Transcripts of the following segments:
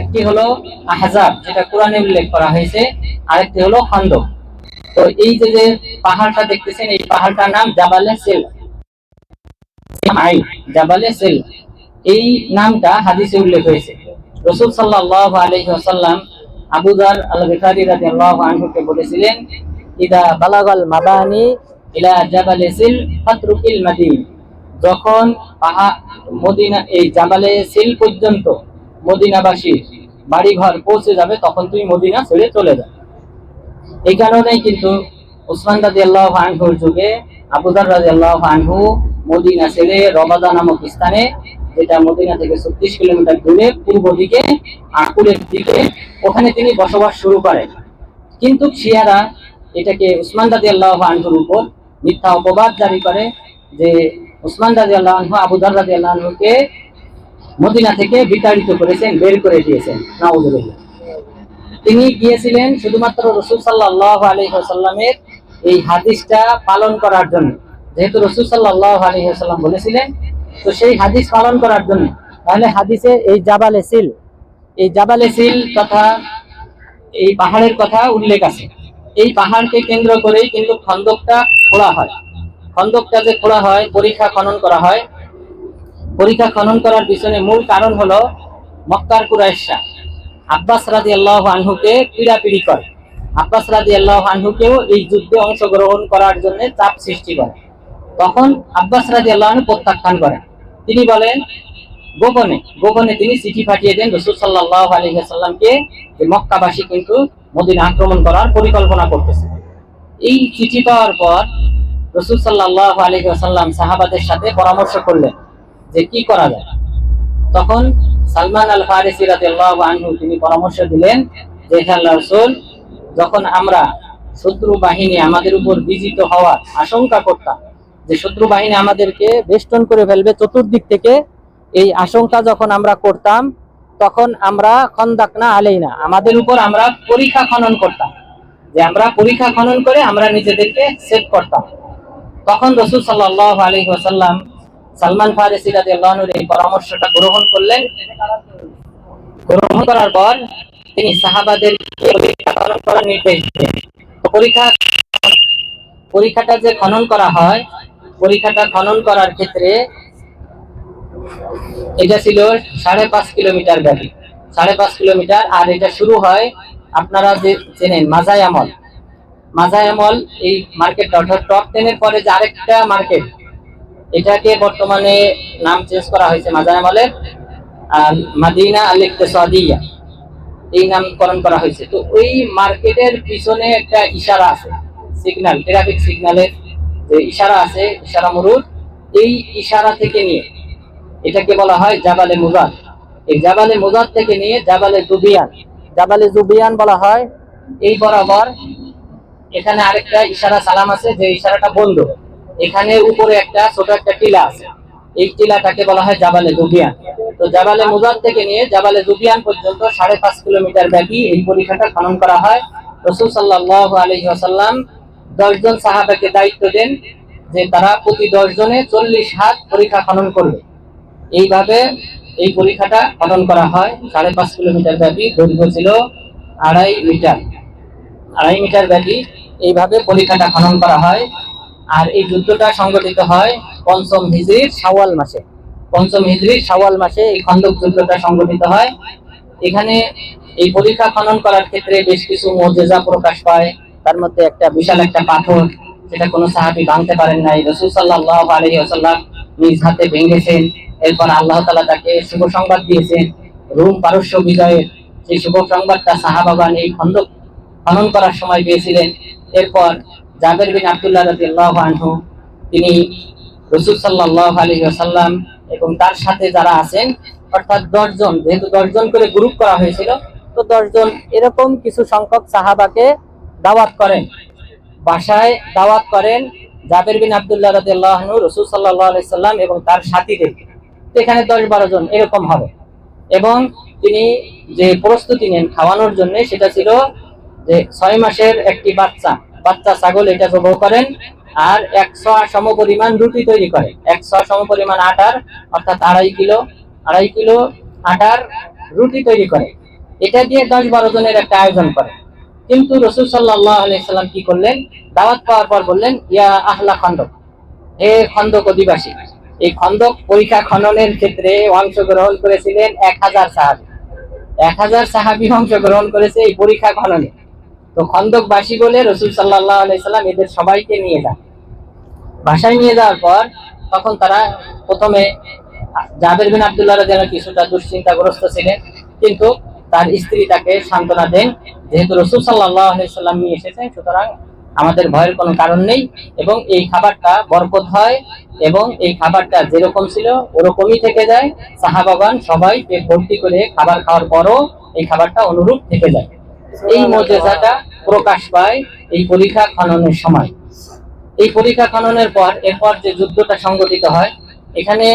একটি হলো আহজাব, যেটা কোরআনে উল্লেখ করা হয়েছে। আরেকটি হলো খন্দক। তো এই যে পাহাড়টা দেখতেছেন, এই পাহাড়টার নাম জাবালে সেল। জাবালে সেল। এই নামটা হাদিসে উল্লেখ হয়েছে। রসুল সাল্লাল্লাহু আলাইহি ওয়াসাল্লাম আবু যার আল গিফারি রাদিয়াল্লাহু আনহুকে বলেছিলেন, ইদা বালাগাল মাদানি ইলা জাবালে সিল ফাতরুকিল মাদিন। যখন পাহাড় মদিনা এই জাবালে সিল পর্যন্ত মদিনাবাসী বাড়িঘর পৌঁছে যাবে, তখন তুমি মদিনা ছেড়ে চলে যাবে। এই কারণেই কিন্তু উসমান রাজি আল্লাহ আনহুর যুগে আবুদার রাজি আল্লাহ আনহু মদিনা ছেড়ে রবাদা নামক স্থানে, যেটা মদিনা থেকে ছত্রিশ কিলোমিটার দূরে, পূর্ব দিকে, আকুরের দিকে, ওখানে তিনি বসবাস শুরু করেন। কিন্তু শিয়ারা এটাকে উসমান রাজি আল্লাহ আনহুর উপর মিথ্যা অপবাদ জারি করে যে উসমান রাজি আল্লাহ আনহু আবুদার রাজি আল্লাহ আনহুকে মদিনা থেকে বিতাড়িত করেছেন, বের করে দিয়েছেন, নাউজুবিল্লাহ। তিনি গিয়েছিলেন শুধুমাত্র রসুল সাল্লাহ আলহিহাসাল্লামের এই হাদিসটা পালন করার জন্য। যেহেতু রসুল সাল্লাহ আলহিহাসাল্লাম বলেছিলেন, তো সেই হাদিস পালন করার জন্য। তাহলে হাদিসে এই জাবালে সিল, এই জাবালে সিল তথা এই পাহাড়ের কথা উল্লেখ আছে। এই পাহাড়কে কেন্দ্র করেই কিন্তু খন্দকটা খোলা হয়। খন্দকটা যে খোলা হয়, পরীক্ষা খনন করা হয় পরীক্ষা খনন করার পিছনে মূল কারণ হলো মক্কার কুরাইশা আব্বাস রাজি আল্লাহ আনহুকে পিড়াপিড়ি করে। আব্বাস রাজি আল্লাহ আনহুকেও এই যুদ্ধে অংশগ্রহণ করার জন্য চাপ সৃষ্টি করে। তখন আব্বাস রাজি আল্লাহ প্রত্যাখ্যান করেন। তিনি বলেন, গোপনে গোপনে তিনি চিঠি পাঠিয়ে দেন রসুল সাল্লাহ আলহিহাসাল্লামকে যে মক্কাবাসী কিন্তু মদিনা আক্রমণ করার পরিকল্পনা করতেছে। এই চিঠি পাওয়ার পর রসুল সাল্লাহ আলহিহাসাল্লাম সাহাবাদের সাথে পরামর্শ করলেন। যে কি করা যায়। তখন সালমান আল ফারিসি রাদিয়াল্লাহু আনহু তিনি পরামর্শ দিলেন যে, হে যখন আমরা শত্রু বাহিনী আমাদের উপর বিজিত হওয়ার আশঙ্কা করতাম যে, শত্রু বাহিনী আমাদেরকে বেষ্টন করে ফেলবে চতুর্দিক থেকে, এই আশঙ্কা যখন আমরা করতাম, তখন আমরা খন্দাক না আলেই না আমাদের উপর আমরা পরীক্ষা খনন করতাম। যে, আমরা পরীক্ষা খনন করে আমরা নিজেদেরকে সেভ করতাম। তখন রসুল সাল্লাহ আলী ওসাল্লাম সালমান ফারিসি রাদিয়াল্লাহু এই পরামর্শটা গ্রহণ করলেন। গ্রহণ করার পর তিনি সাহাবাদেরকে পরীক্ষা খনন করার নির্দেশ তো পরীক্ষা পরীক্ষাটা যে খনন করা হয়, পরীক্ষাটা খনন করার ক্ষেত্রে এটা ছিল সাড়ে পাঁচ কিলোমিটার ব্যাপী। সাড়ে পাঁচ কিলোমিটার, আর এটা শুরু হয়, আপনারা যে চেনেন মাজাই আমল। মাজাই আমল এই মার্কেটটা অর্থাৎ টপ টেনের পরে যে আরেকটা মার্কেট এটাকে বর্তমানে নাম চেঞ্জ করা হয়েছে মাজার আমলের মাদিনা আল ইকতেসাদিয়া এই নামকরণ করা হয়েছে। তো ওই মার্কেটের পিছনে একটা ইশারা আছে সিগন্যাল ট্রাফিক সিগন্যালের যে ইশারা আছে, ইশারা মরুর এই ইশারা থেকে নিয়ে, এটাকে বলা হয় জাবালে মুজাদ। এই জাবালে মুজাদ থেকে নিয়ে জাবালে জুবিয়ান। জাবালে জুবিয়ান বলা হয়, এই বরাবর এখানে আরেকটা ইশারা সালাম আছে, যে ইশারাটা বন্ধ। এখানে উপরে একটা ছোট একটা টিলা আছে। এই টিলাটাকে বলা হয় জাবালে জুবিয়ান। তো জাবালে মুজাদ থেকে নিয়ে জাবালে জুবিয়ান পর্যন্ত সাড়ে পাঁচ কিলোমিটার ব্যাপী এই পরীক্ষাটা খনন করা হয়। রসুল সাল্লাহ আলহি আসাল্লাম দশজন সাহাবাকে দায়িত্ব দেন যে তারা প্রতি দশ জনে চল্লিশ হাত পরীক্ষা খনন করবে। এইভাবে এই পরীক্ষাটা খনন করা হয়। সাড়ে পাঁচ কিলোমিটার ব্যাপী, দৈর্ঘ্য ছিল আড়াই মিটার। আড়াই মিটার ব্যাপী এইভাবে পরীক্ষাটা খনন করা হয়। আর এই যুদ্ধটা সংগঠিত হয় পঞ্চম হিজরির শাওয়াল মাসে। পঞ্চম হিজরির শাওয়াল মাসে এই খন্দক যুদ্ধটা সংগঠিত হয়। এখানে এই পরীক্ষা খনন করার ক্ষেত্রে বেশ কিছু মর্যাদা প্রকাশ পায়। তার মধ্যে একটা বিশাল একটা পাথর সেটা কোনো সাহাবি ভাঙতে পারেন নাই। রসুল সাল্লাহ আলহি আসাল্লাম নিজ হাতে ভেঙেছেন। এরপর আল্লাহ তালা তাকে শুভ সংবাদ দিয়েছেন। রোম পারস্য বিজয়ের সেই শুভ সংবাদটা সাহাবাগান এই খন্দক খনন করার সময় পেয়েছিলেন। এরপর জাবের বিন আবদুল্লাহ রাদিয়াল্লাহু আনহু, তিনি রসুল সাল্লাহ আলী আসাল্লাম এবং তার সাথে যারা আছেন, অর্থাৎ দশজন যেহেতু দশজন করে গ্রুপ করা হয়েছিল, তো দশজন এরকম কিছু সংখ্যক সাহাবাকে দাওয়াত করেন। বাসায় দাওয়াত করেন জাবের বিন আবদুল্লাহ রাদিয়াল্লাহু আনহু, রসুল সাল্লাহ সাল্লাম এবং তার সাথীদের। তো এখানে দশ বারো জন এরকম হবে। এবং তিনি যে প্রস্তুতি নেন খাওয়ানোর জন্য, সেটা ছিল যে ছয় মাসের একটি বাচ্চা। বাচ্চা, ছাগল এটা জবাই করেন। আর একশো সম পরিমাণ রুটি তৈরি করে একশো সম পরিমাণ আটার, অর্থাৎ আড়াই কিলো আড়াই কিলো আটার রুটি তৈরি করে এটা দিয়ে দশ বারো জনের একটা আয়োজন করে কিন্তু রসুল সাল্লাহ কি করলেন? দাওয়াত পাওয়ার পর বললেন, ইয়া আহলা খন্দক, হে খন্দক অধিবাসী, এই খন্দক পরীক্ষা খননের ক্ষেত্রে অংশগ্রহণ করেছিলেন এক হাজার সাহাবি। এক হাজার সাহাবি অংশগ্রহণ করেছে এই পরীক্ষা খননে। তো খন্দকবাসী বলে রসুল সাল্লাহ আলাইসাল্লাম এদের সবাইকে নিয়ে যান। বাসায় নিয়ে যাওয়ার পর তখন তারা প্রথমে জাবের বিন আবদুল্লাহ যেন কিছুটা দুশ্চিন্তাগ্রস্ত ছিলেন, কিন্তু তার স্ত্রী তাকে সান্ত্বনা দেন, যেহেতু রসুল সাল্লাহ আলাইসাল্লাম নিয়ে এসেছেন, সুতরাং আমাদের ভয়ের কোনো কারণ নেই এবং এই খাবারটা বরকত হয় এবং এই খাবারটা যেরকম ছিল ওরকমই থেকে যায়। সাহাবাগান সবাই পেট ভর্তি করে খাবার খাওয়ার পরও এই খাবারটা অনুরূপ থেকে যায়। এই মর্যাদাটা প্রকাশ পায় এই পরীক্ষা খননের সময়। এই পরীক্ষা খননের পর, এরপর যে যুদ্ধটা সংগঠিত হয়, এখানে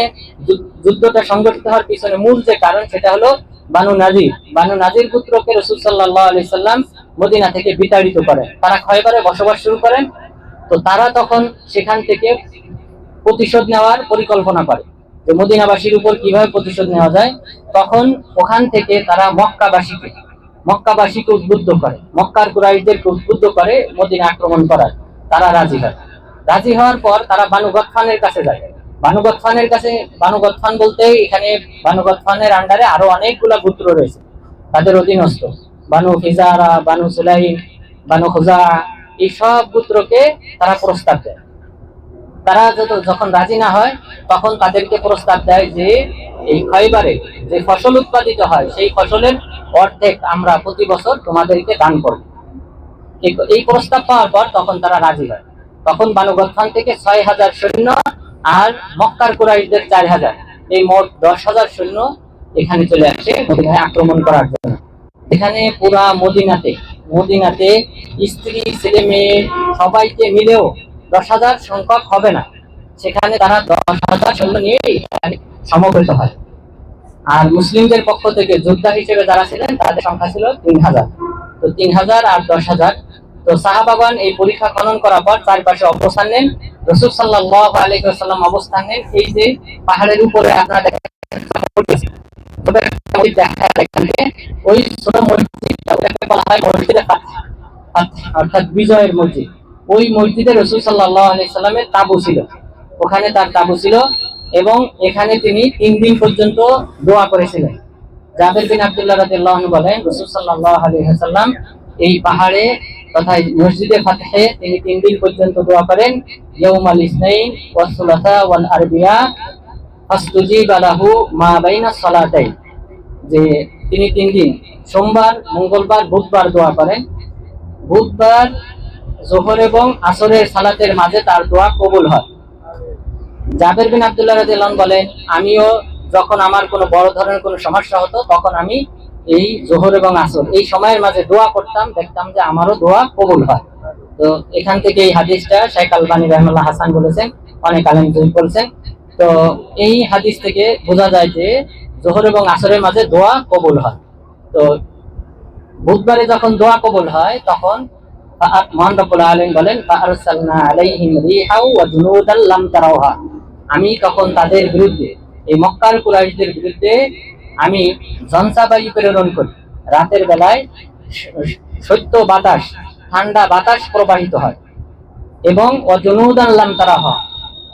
যুদ্ধটা সংগঠিত হওয়ার পিছনে মূল যে কারণ সেটা হলো বানু নাজির। বানু নাজির পুত্রকে রসুল সাল্লাহ মদিনা থেকে বিতাড়িত করেন। তারা ক্ষয়বারে বসবাস শুরু করেন। তো তারা তখন সেখান থেকে প্রতিশোধ নেওয়ার পরিকল্পনা করে যে মদিনাবাসীর উপর কীভাবে প্রতিশোধ নেওয়া যায়। তখন ওখান থেকে তারা মক্কাবাসীকে মক্কাবাসীকে উদ্বুদ্ধ করে, মক্কার কুরাইশদেরকে উদ্বুদ্ধ করে মদিনা আক্রমণ করার। তারা রাজি হয়। রাজি হওয়ার পর তারা বানু গতফানের কাছে যায়। বানু গতফানের কাছে, বানু গতফান বলতে এখানে বানু গতফানের আন্ডারে আরও অনেকগুলা গোত্র রয়েছে। তাদের অধীনস্থ। বানু ফিজারা বানু সুলাইম, বানু খোজা, এই সব গোত্রকে তারা প্রস্তাব দেয়। তারা যত যখন রাজি না হয়, তখন তাদেরকে প্রস্তাব দেয় যে এই খয়বারে যে ফসল উৎপাদিত হয়, সেই ফসলের অর্ধেক আমরা প্রতি বছর তোমাদেরকে দান করব। এই- প্রস্তাব পাওয়ার পর তখন তারা রাজি হয়। তখন বানু থেকে ছয় হাজার সৈন্য আর মক্কার কুরাইশদের চার হাজার। এই মোট দশ হাজার সৈন্য এখানে চলে আসে মদিনায় আক্রমণ করার জন্য। এখানে পুরা মদিনাতে মদিনাতে স্ত্রী, ছেলে, মেয়ে সবাইকে মিলেও দশ হাজার সংখ্যক হবে না। সেখানে তারা দশ হাজার সৈন্য নিয়ে এখানে সমবেত হয়। আর মুসলিমদের পক্ষ থেকে যোদ্ধা হিসেবে যারা ছিলেন, তাদের সংখ্যা ছিল তিন হাজার। তো তিন হাজার আর দশ হাজার। তো সাহাবাগান এই পরীক্ষা খনন করার পর চারপাশে অবস্থান নেন। রসুল সাল্লাহ আলাইসাল্লাম অবস্থান নেন। এই যে পাহাড়ের উপরে আপনারা। ওই বলা হয় অর্থাৎ বিজয়ের মসজিদ। ওই মসজিদে রসুল সাল্লাহ আলাইসাল্লামের তাবু ছিল। ওখানে তার তাবু ছিল এবং এখানে তিনি তিন দিন পর্যন্ত দোয়া করেছিলেন। জাবের বিন আব্দুল্লাহ রাদিয়াল্লাহু বলেন, রাসূল আলাইহি এই পাহাড়ে তথা মসজিদে ফাতহে তিনি তিন দিন পর্যন্ত দোয়া করেন, ইয়াউমাল ইসনাইন ওয়াস সুলাসা ওয়াল আরবিয়া ফাসতুজিব লাহু মা বাইনা সালাতাইন। যে তিনি তিন দিন, সোমবার, মঙ্গলবার, বুধবার দোয়া করেন। বুধবার জোহর এবং আসরের সালাতের মাঝে তার দোয়া কবুল হয়। জাবের বিন আব্দুল্লাহ রাদিয়াল্লাহু আনহু বলেন, আমিও যখন আমার কোনো বড় ধরনের কোনো সমস্যা হতো, তখন আমি এই জোহর এবং আসর, এই সময়ের মাঝে দোয়া করতাম, দেখতাম যে আমারও দোয়া কবুল হয়। তো এখান থেকে এই হাদিসটা শেখ আলবানী রহমুল্লাহ হাসান বলেছেন, অনেক আলেম তৈরি করেছেন। তো এই হাদিস থেকে বোঝা যায় যে জোহর এবং আসরের মাঝে দোয়া কবুল হয়। তো বুধবারে যখন দোয়া কবুল হয়, তখন মহান বলেন আমি তখন তাদের বিরুদ্ধে, এই মক্কার কুরাইশদের বিরুদ্ধে আমি ঝঞ্ঝাবায়ু প্রেরণ করি। রাতের বেলায় সত্য বাতাস, ঠান্ডা বাতাস প্রবাহিত হয় এবং অজনুদান লাম তারাহা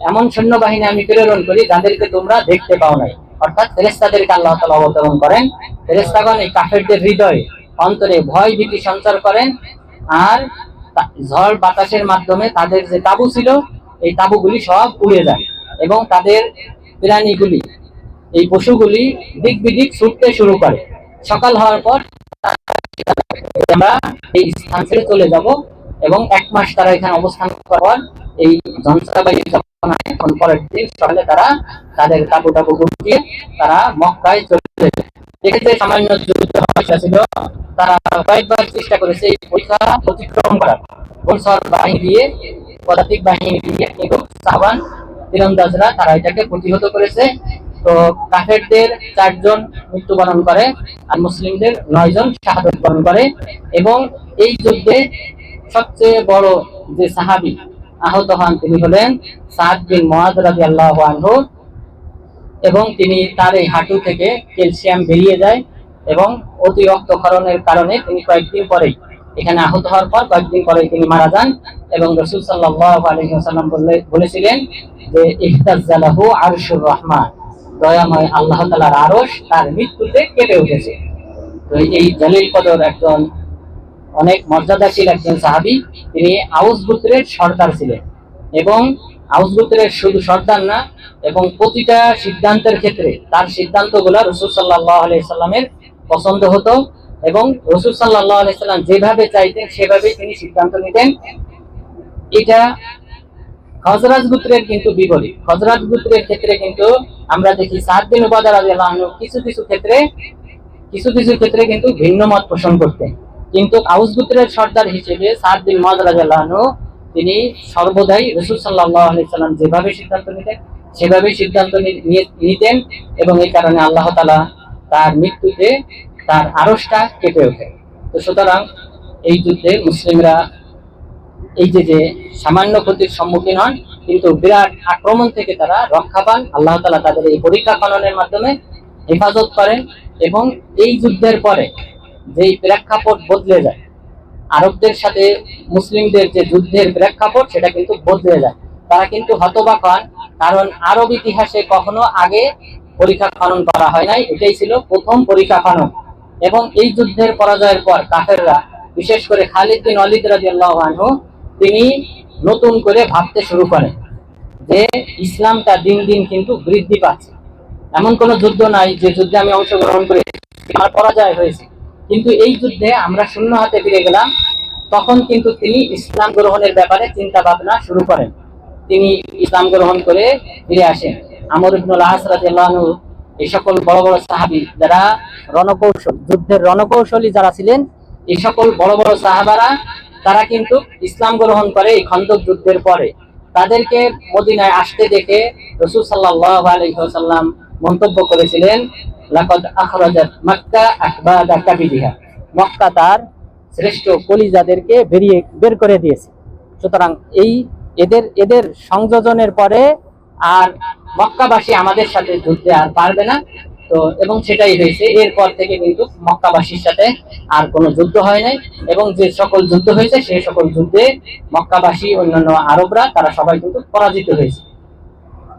এমন সৈন্যবাহিনী আমি প্রেরণ করি যাদেরকে তোমরা দেখতে পাও নাই। অর্থাৎ ফেরেস্তাদেরকে আল্লাহ তালা অবতরণ করেন। ফেরেস্তাগণ এই কাফেরদের হৃদয়ে, অন্তরে ভয় ভীতি সঞ্চার করেন আর ঝড় বাতাসের মাধ্যমে তাদের যে তাবু ছিল, এই তাবুগুলি সব উড়ে যায় এবং তাদের প্রাণীগুলি, এই পশুগুলি দিক বিদিক ছুটতে শুরু করে। সকাল হওয়ার পর আমরা এই স্থান ছেড়ে চলে যাব এবং এক মাস তারা এখানে অবস্থান করার এই যখন পরের দিন সকালে তারা তাদের কাপড় টাপড় গুটিয়ে তারা মক্কায় চলে যাবে এক্ষেত্রে সামান্য যুদ্ধ সমস্যা ছিল। তারা কয়েকবার চেষ্টা করেছে এই পরীক্ষা অতিক্রম করার। গোলসর বাহিনী দিয়ে, পদাতিক বাহিনী দিয়ে কিন্তু সাবান তীরন্দাজরা তারা এটাকে প্রতিহত করেছে। তো কাফেরদের চারজন মৃত্যুবরণ করে আর মুসলিমদের নয়জন শাহাদত বরণ করে এবং এই যুদ্ধে সবচেয়ে বড় যে সাহাবি আহত হন তিনি হলেন সাদ বিন মোয়াজ রাদিয়াল্লাহু আনহু এবং তিনি তার এই হাঁটু থেকে ক্যালসিয়াম বেরিয়ে যায়। এবং অতি রক্তক্ষরণের কারণে তিনি কয়েকদিন পরেই এখানে আহত হওয়ার পর কয়েকদিন পরে তিনি মারা যান এবং রসুল আলহিহাসাল্লাম বলেছিলেন যে ইহতাজালাহু আরশুর রহমান, দয়াময় আল্লাহ তালার আরশ তার মৃত্যুতে কেঁপে উঠেছে। তো এই জালিল কদর একজন অনেক মর্যাদাশীল একজন সাহাবি, তিনি আউস গোত্রের সর্দার ছিলেন এবং আউস গোত্রের শুধু সর্দার না, এবং প্রতিটা সিদ্ধান্তের ক্ষেত্রে তার সিদ্ধান্তগুলো রসুল সাল্লাহ আলাইসাল্লামের পছন্দ হতো এবং রসুল সাল্লাহ আলাইসাল্লাম যেভাবে চাইতেন, সেভাবেই তিনি সিদ্ধান্ত নিতেন। এটা হজরাজ গুত্রের কিন্তু বিপরীত। হজরাজ গুত্রের ক্ষেত্রে কিন্তু আমরা দেখি সাত দিন উপাদার কিছু কিছু ক্ষেত্রে, কিছু কিছু ক্ষেত্রে কিন্তু ভিন্ন মত পোষণ করতেন। কিন্তু আউস গুত্রের সর্দার হিসেবে সাত দিন মদ রাজু তিনি সর্বদাই রসুল সাল্লাহ সাল্লাম যেভাবে সিদ্ধান্ত নিতেন সেভাবে সিদ্ধান্ত নিতেন এবং এই কারণে আল্লাহ তালা তার মৃত্যুতে তার আরসটা কেঁপে ওঠে। তো সুতরাং এই যুদ্ধে মুসলিমরা এই যে যে সামান্য ক্ষতির সম্মুখীন হন, কিন্তু বিরাট আক্রমণ থেকে তারা রক্ষা পান। আল্লাহ তালা তাদের এই পরীক্ষা খননের মাধ্যমে হেফাজত করেন এবং এই যুদ্ধের পরে যেই প্রেক্ষাপট বদলে যায়, আরবদের সাথে মুসলিমদের যে যুদ্ধের প্রেক্ষাপট, সেটা কিন্তু বদলে যায়। তারা কিন্তু হতবাক হন, কারণ আরব ইতিহাসে কখনো আগে পরীক্ষা খনন করা হয় নাই, এটাই ছিল প্রথম পরীক্ষা খনন। এবং এই যুদ্ধের পরাজয়ের পর কাফেররা, বিশেষ করে খালিদ বিন অলিদ রাদিয়াল্লাহু আনহু, তিনি নতুন করে ভাবতে শুরু করেন যে ইসলামটা দিন দিন কিন্তু বৃদ্ধি পাচ্ছে। এমন কোন যুদ্ধ নাই যে যুদ্ধে আমি অংশগ্রহণ করে আমার পরাজয় হয়েছে। কিন্তু এই যুদ্ধে আমরা শূন্য হাতে ফিরে গেলাম, তখন কিন্তু তিনি ইসলাম গ্রহণের ব্যাপারে চিন্তা ভাবনা শুরু করেন। তিনি ইসলাম গ্রহণ করে ফিরে আসেন। আমর ইবনুল আস রাদিয়াল্লাহু আনহু, এই সকল বড় বড় সাহাবী যারা রণকৌশল, যুদ্ধের রণকৌশলী যারা ছিলেন, এই সকল বড় বড় সাহাবারা, তারা কিন্তু ইসলাম গ্রহণ করে এই খন্দক যুদ্ধের পরে। তাদেরকে মদিনায় আসতে দেখে রসুল সাল্লাল্লাহু আলাইহি ওয়াসাল্লাম মন্তব্য করেছিলেন, লাকাদ আখরাজাত মাক্কা আকবাদা কাবিরিহা মক্কা তার শ্রেষ্ঠ কলিজাদেরকে বেরিয়ে, বের করে দিয়েছে। সুতরাং এই এদের এদের সংযোজনের পরে আর মক্কাবাসী আমাদের সাথে যুদ্ধে আর পারবে না। তো, এবং সেটাই হয়েছে। এরপর থেকে কিন্তু মক্কাবাসীর সাথে আর কোনো যুদ্ধ হয় নাই। এবং যে সকল যুদ্ধ হয়েছে, সেই সকল যুদ্ধে মক্কাবাসী, অন্যান্য আরবরা, তারা সবাই কিন্তু পরাজিত হয়েছে।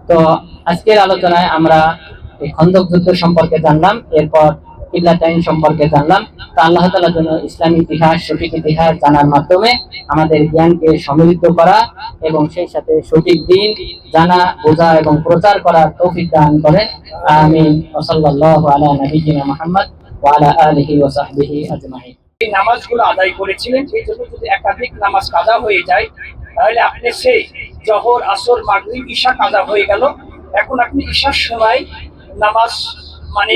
তো, আজকের আলোচনায় আমরা এই খন্দক যুদ্ধ সম্পর্কে জানলাম। এরপর কিবলাতাইন সম্পর্কে জানলাম। তা আল্লাহ তাআলা যেন ইসলামী ইতিহাস, সঠিক ইতিহাস জানার মাধ্যমে আমাদের জ্ঞানকে সমৃদ্ধ করা এবং সেই সাথে সঠিক দিন জানা, বোঝা এবং প্রচার করার তৌফিক দান করেন। আমিন। ওয়া সাল্লাল্লাহু আলা নবিয়িনা মুহাম্মদ ওয়া আলা আলিহি ওয়া এই নামাজগুলো আদায় করেছিলেন, এই জন্য যদি একাধিক নামাজ কাজা হয়ে যায়, তাহলে আপনি সেই জহর, আসর, মাগরিব, ঈশা কাজা হয়ে গেল। এখন আপনি ঈশার সময় নামাজ মানে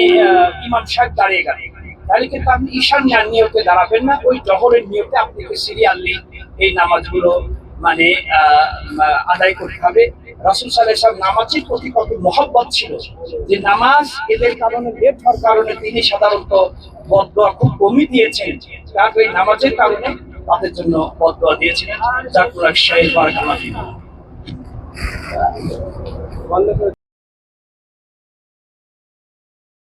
ইমাম সাহেব দাঁড়িয়ে গেল তাহলে কিন্তু আপনি ঈশার ন্যায় নিয়তে দাঁড়াবেন না, ওই জহরের নিয়তে আপনাকে সিরিয়ালি এই নামাজগুলো মানে আদায় করতে হবে। রাসুল সাল্লাহ সাহেব নামাজের প্রতি কত মহব্বত ছিল যে নামাজ এদের কারণে লেট হওয়ার কারণে তিনি সাধারণত বদয়া খুব কমই দিয়েছেন। কারণ ওই নামাজের কারণে তাদের জন্য বদয়া দিয়েছিলেন। যার শাহের বারাকাল্লাহ